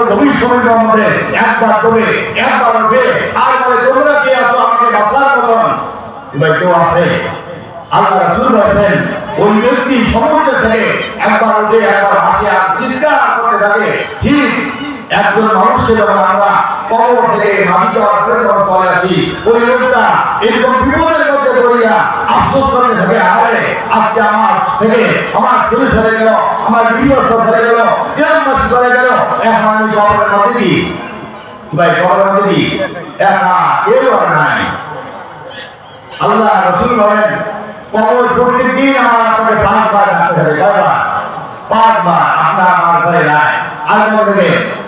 মিনিটের মধ্যে একবার ডুবে একবার উঠে আর বলে তোমরা কি আছো আমাকে বাঁচার মতন? কেউ আছে? ওই ব্যক্তি সমুদ্র থেকে একবার উঠে একবার হাসি আর চিৎকার থাকে। ঠিক একজন মানুষকে যখন আমরা কবর থেকে মাটি যাওয়ার পরে যখন চলে আসি, ওই লোকটা এরকম বিপদের মধ্যে পড়িয়া আফসোস করতে থাকে, আরে, আজকে আমার থেকে আমার ছেলে চলে গেল, আমার বিবাহ চলে গেল, গ্রামবাসী চলে গেল, এখন আমি কবরের মধ্যে দিই? ভাই কবরের মধ্যে দিই? একা কেউ নাই। আল্লাহ রসুল বলেন কবর প্রত্যেক দিন আমার আপনাকে পাঁচবার ডাকতে হবে পাঁচবার, আপনার আমার ঘরে নাই। আর বলবে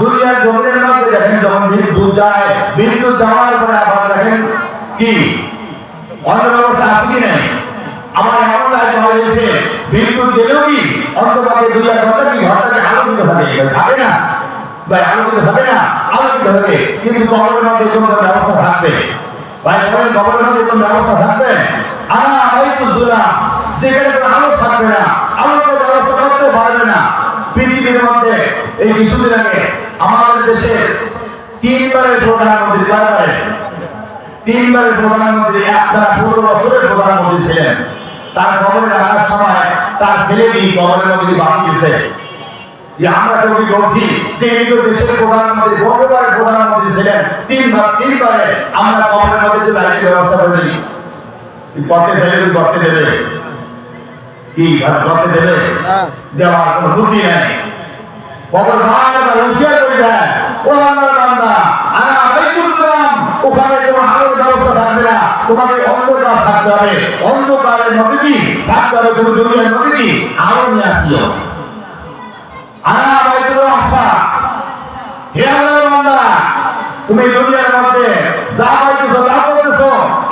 দুনিয়ার জমিনের মধ্যে দেখেন, যখন বিদ্যুৎ যায় বিদ্যুৎ যাওয়ার পরে আবার দেখেন কি? অন্য ব্যবস্থা আছে কি নেই? আমার এমন লাগে হয়েছে বিদ্যুৎ গেলেও কি? অন্তপাকে দুনিয়ার ঘরটা কি? ঘরটাকে আলোকিত থাকে? থাকে না। ভাই, আলোকিত থাকে না? আলোকিত থাকে। কিন্তু কবরের মধ্যে কোনো ব্যবস্থা থাকবে। ভাই, বলেন, কবরের মধ্যে কোনো ব্যবস্থা থাকবে? আনা হয়তো জুলা যেখানে কোনো আলো থাকবে না, আলোর ব্যবস্থা করতে পারবে না। পৃথিবীর মধ্যে এই কিছুদিন আগে আমাদের দেশে তিনবারের প্রধানমন্ত্রী কয়বারের তিনবারের প্রধানমন্ত্রী একটা পনেরো বছরের প্রধানমন্ত্রী ছিলেন। তার কবরে রাখার সময় তার ছেলেটি কবরের মধ্যে গেছে যে আমরা তো কি বলছি যে এই তো দেশের প্রধানমন্ত্রী পনেরোবারের প্রধানমন্ত্রী ছিলেন তিনবার তিনবারে আমরা কবরের মধ্যে যে লাইটের ব্যবস্থা করে দিই। দেবে। কি করতে দেবে? দেওয়ার কোনো বুদ্ধি নেই। কবর হুঁশিয়ার বান্দা আনা বাইতুল কালাম ওখানে কোনো আলোর ব্যবস্থা থাকবে না। তুমি দুনিয়ার মধ্যে কি আলো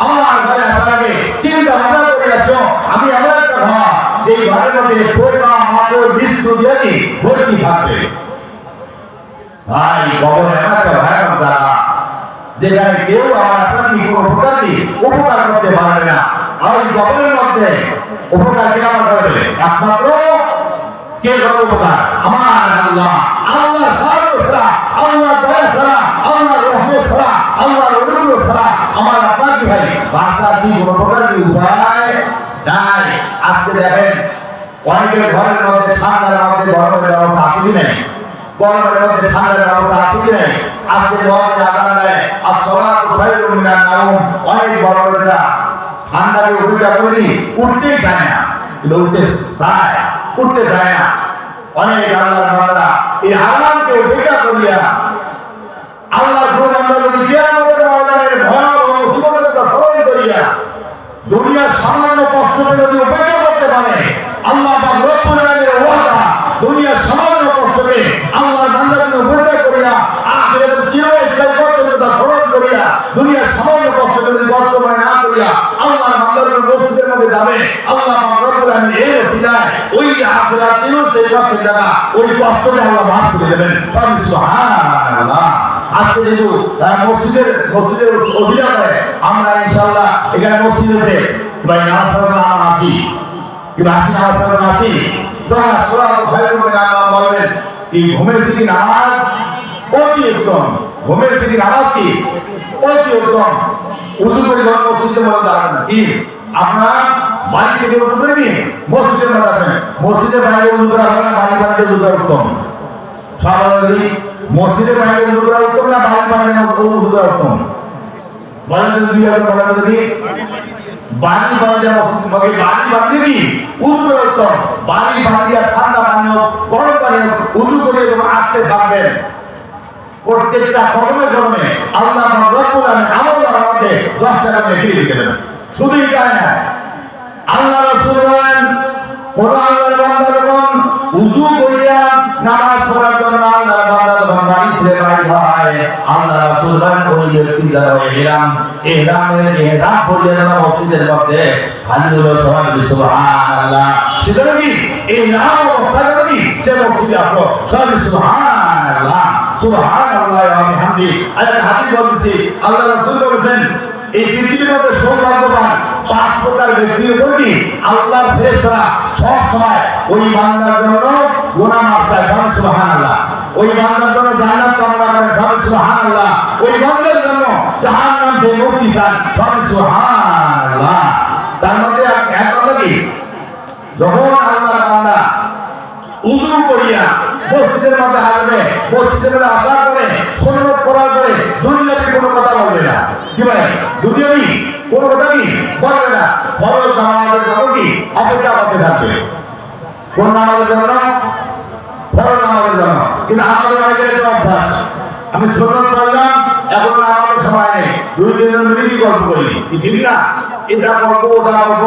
আমার ঘরে আসার আগে চিন্তা আমি এমন একটা ঘর যে ঘরের মধ্যে পোকা মাকড় বিশ্ব দিয়ে ভর্তি থাকবে। ভাই, কবর এমন একটা ভয়ানক জায়গা যেখানে কেউ আমার আপনাকে কোনো কি উপকার করতে পারবে না। আর ওই কবরের মধ্যে আপনার কি ভাই বাসার কি কোনো প্রকার কি উপায় নাই? আজকে দেখেন অনেকের ঘরের মধ্যে ঠান্ডার মধ্যে গরমের ব্যবস্থা আছে কি নেই। গরমের মধ্যে ঠান্ডার ব্যবস্থা আছে কি নেই। আজকে মধ্যে আদান দেয় আর সবার মিনার নাম অনেক বড় বড়রা ঠান্ডাকে উল্টা করে উঠতেই চায় না। কিন্তু উঠতে চায় উঠতে চায় না। অনেক আল্লাহর বান্দারা এই আল্লাহকে উপেক্ষা করিয়া আল্লাহর কোন যদি কিয়ামতের ময়দানের ভয়াবহ সুবর্ণতা স্মরণ করিয়া দুনিয়ার সামান্য কষ্টকে যদি উপেক্ষা করতে পারে আল্লাহ রব্বুল আলামিনের ওয়াদা দুনিয়ার সামান্য কষ্টকে আল্লাহর বান্দা যদি উপেক্ষা করিয়া, আখিরাতের চিরস্থায়ী কষ্টকে স্মরণ করিয়া, দুনিয়ার সামান্য কষ্ট যদি কষ্ট মনে না করিয়া আল্লাহর বান্দার মসজিদের মধ্যে যাবে, আল্লাহ রব্বুল আলামিন এই রসিদায় ওই আখিরাত চিরস্থায়ী কষ্টের জায়গা ওই কষ্টকে আল্লাহ মাফ করে দেবেন। সুবহানাল্লাহ। আজকে যেহেতু মসজিদের মসজিদের অধিকার করে আমরা ইনশাআল্লাহ এখানে মসজিদ আছে ভাই নাম আসি কিংবা আসি নামাজ পড়ার আসি সোরা ভয়ের নাম বলবেন এই ঘুমের স্থিতি নামাজ? অতি উত্তম ঘুমের স্থিতি নামাজ কি? অতি উত্তম উজু করে যখন মসজিদের মধ্যে দাঁড়াবেন না। কি? আপনার বাড়ি থেকে উজু করে নিয়ে মসজিদের মধ্যে আসবেন মসজিদের বাইরে উজু করা হবে না বাড়ি বাড়িতে উজু করা উত্তম। সাধারণত মসজিদের বাইরে উজু করা উত্তম না বাড়ির বাইরে উজু করা উত্তম? বলেন তো দুই হাজার বলেন তো বাড়ি বানিয়ে মসজিদ মগে বাড়ি বানিয়ে কি উজু করা উত্তম বাড়ি বানিয়ে ঠান্ডা পানি গরম পানি হোক উজু করে যখন আসতে থাকবেন, প্রত্যেকটা কদমে কদমে আল্লাহ রব্বুল আলামিন আমল মধ্যে দশ টাকা করে দিয়ে দেবেন। শুধুই তাই না। আল্লাহ রাসূল বলেন কোন আল্লাহর বান্দা যখন উযু করিয়া নামাজ পড়ার জন্য আল্লাহর বান্দা থেকে বাইর হয় আল্লাহ রাসূল ওই ব্যক্তি যারা ইহরাম ইহরামের ইহরাম মসজিদের মধ্যে হাজির হলো সবাই বলি, সুবহানাল্লাহ। কি? অবস্থায় কি? যে মসজিদে আসলো, সবাই সুবহানাল্লাহ। সুবহানাল্লাহ আরেকটা হাদিস আল্লাহ রাসূল বলেছেন, এই পৃথিবীর মধ্যে সৌভাগ্যবান পাঁচ প্রকার ব্যক্তির উপর কি? আল্লাহর ফেরেশতারা সব সময় ওই বান্দার জন্য গুনাহ মাফ চায়। সুবহানাল্লাহ। ওই বান্দার জন্য জান্নাত কামনা করেন সবাই সুবহানাল্লাহ। ওই বান্দার জন্য জাহান্নাম থেকে মুক্তি চান সবাই সুবহানাল্লাহ। তার মধ্যে এক- কথা কি? যখন আল্লাহর বান্দা উজু করিয়া মসজিদের মধ্যে আসবে, মসজিদের মধ্যে আসার পরে সুন্নত করার পরে দুনিয়াতে কোনো কথা বলবে না। কি ভাই দুনিয়াবি কোনো কথা কি বলবে না। ফরজ নামাজের জন্য কি? অপেক্ষা করতে থাকবে। কোন নামাজের জন্য কিন্তু আমাদের অনেকের এটা অভ্যাস। আমি সুন্নত করলাম এখন আমাদের সময় নেই। দুই দিন ধরে কি গল্প করি ঠিক না? এটা গল্প, ওটা গল্প।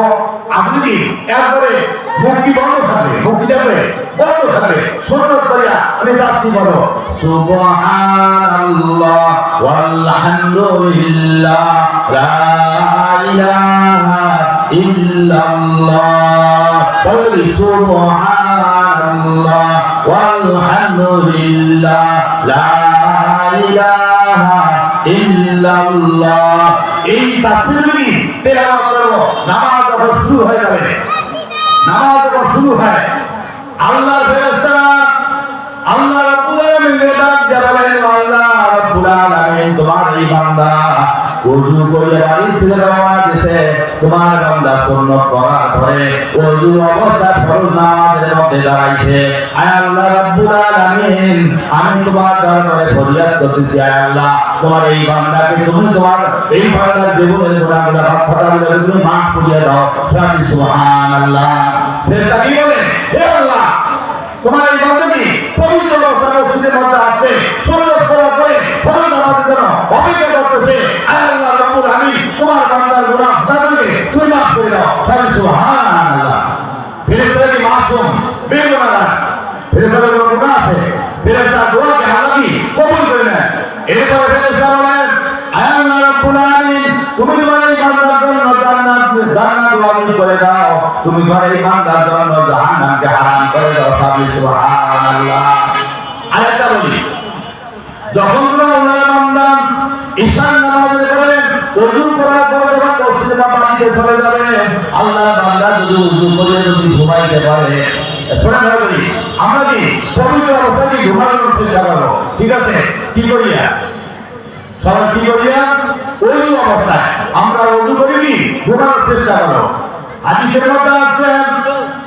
আপনি কি একবারে বন্ধ থাকবে? মুক্তি যাবে বন্ধ থাকবে? সুন্নত করিয়া আমি দাস্তি বলো সুবহানাল্লাহ ওয়ালহামদুলিল্লাহ ইল্লাল্লাহ। বলি সুবহানাল্লাহ। ইলাহা ইল্লাল্লাহ। এই তাসবিহগুলি তেলাওয়াত করব। নামাজ যখন শুরু হয়ে যাবে, নামাজ যখন শুরু হয়, আল্লাহর ফেরেশতারা আল্লাহ রাব্বুল আলামিন ডাক বলেন, আল্লাহ রাব্বুল আলামিন, তোমার এই বান্দা ওযু করে বাড়ি থেকে রওনা দিয়েছে তোমার বান্দা সুন্নাত করার পরে ওযু অবস্থায় ফরজ নামাজের মধ্যে দাঁড়াইছে। আয় আল্লাহ রাব্বুল আলামিন, আমি তোমার দরবারে ফরিয়াদ করতেছি, আয় আল্লাহ, তোমার এই বান্দাকে তুমি তোমার এই বান্দার জীবনের গুনাহগুলো বাধ্যতাগুলো তুমি মাফ করিয়ে দাও। সুবহানাল্লাহ। ফেরেশতা কি বলে? হে আল্লাহ, তোমার এই বান্দাটি আল্লাহ রাব্বুল আলামিন, তুমি তোমার করে তোমার যখন আল্লাহর বান্দা ঈশান নামাজে করেন ওযু করার পর যখন যাবে আমরা কি পবিত্র অবস্থায় ঘুমানোর চেষ্টা করব? ঠিক আছে? কি করিয়া সবাই কি করিয়া? ওযু অবস্থায়। আমরা ওযু করি কি? ঘুমানোর চেষ্টা করব। হাদিসের মধ্যে আছে,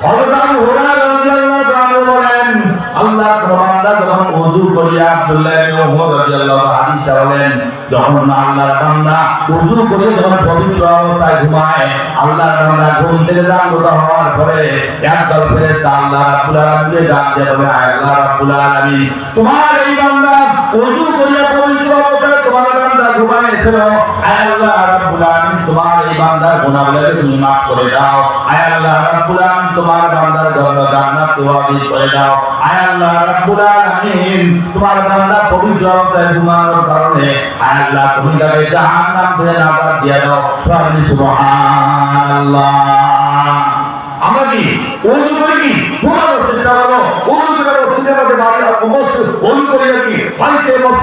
হযরত আবু হুরায়রা রাদিয়াল্লাহু তাআলা বলেন আল্লাহ বান্দা যখন ওযু করিয়া আব্দুল্লাহ ইবনে ওমর রাদিয়াল্লাহু হাদিসটা বলেন, যখন আল্লাহর বান্দা ওযু করে যখন পবিত্র অবস্থায় ঘুমায়, আল্লাহর বান্দা ঘুম থেকে জাগ্রত হওয়ার পরে একদল ফেরেশতা আল্লাহ রাব্বুল আলামিনকে ডাক দিয়ে আল্লাহ রাব্বুল আলামিন, তোমার এই বান্দা ওযু করিয়া পবিত্র তোমার বান্দা ঘুমাইছিল আয় আল্লাহ রাব্বুল আলামিন, তোমার এই বান্দার গুনাহগুলোকে তুমি মাফ করে দাও। আয় আল্লাহ রাব্বুল আলামিন, তোমার বান্দার জন্য জান্নাত ওয়াজিব করে দাও। আয় আল্লাহ রাব্বুল আলামিন, তোমার বান্দা পবিত্র অবস্থায় ঘুমানোর কারণে আয় আল্লাহ, তুমি তাকে জাহান্নাম থেকে নাজাত দিয়ে দাও। সুবহানাল্লাহ। আমরা কি ওযু করি কি? ঘুমানোর চেষ্টা করব ওযু করে মসজিদের মধ্যে বাড়ি মসজিদ ওযু করি কি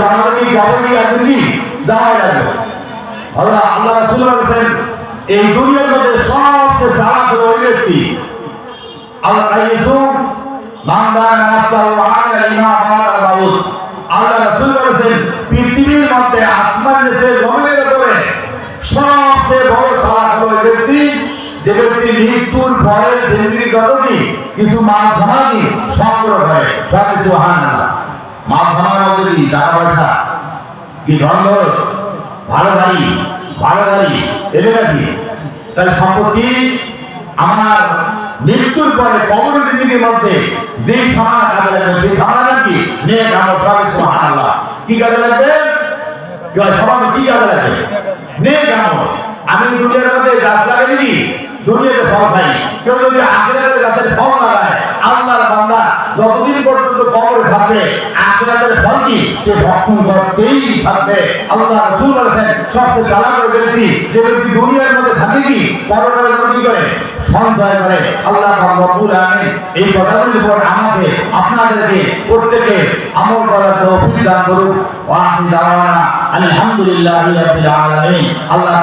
যেহেতু আমাদেরকে গভর্নমেন্ট একদিনই যাওয়া লাগবে আল্লাহ আল্লাহ রাসূল বলেছেন, এই দুনিয়ার মধ্যে সবচেয়ে চালাক হলো ওই ব্যক্তি। আল্লাহ কাইয়ুসু মান্দা নাফসা ওয়া আলা ইমা আল্লাহ যে ব্যক্তি। মৃত্যুর পরে কিছু মাল সামানি সংগ্রহ করে সব কিছু হান মৃত্যুর পরে মধ্যে সামান কাজে লাগবে, সেই সামান নিয়ে সবাই কি কাজে লাগবে? সবার কি কাজে লাগবে? নিয়ে আমি দুনিয়ার মধ্যে গাছ লাগাই দিই দুনিয়াতে ফল কেউ যদি আখেরাতের গাছের ফল লাগায় যতদিন আল্লাহ আল্লাহ আমাকে, আপনাদেরকে প্রত্যেকে আমল করার আলহামদুলিল্লাহি আল্লাহ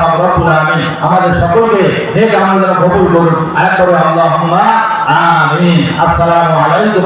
আমাদের সকলকে নেক আমল দ্বারা কবুল করুন আয়াত করে আল্লাহুম্মা আমিন। আসসালামু আলাইকুম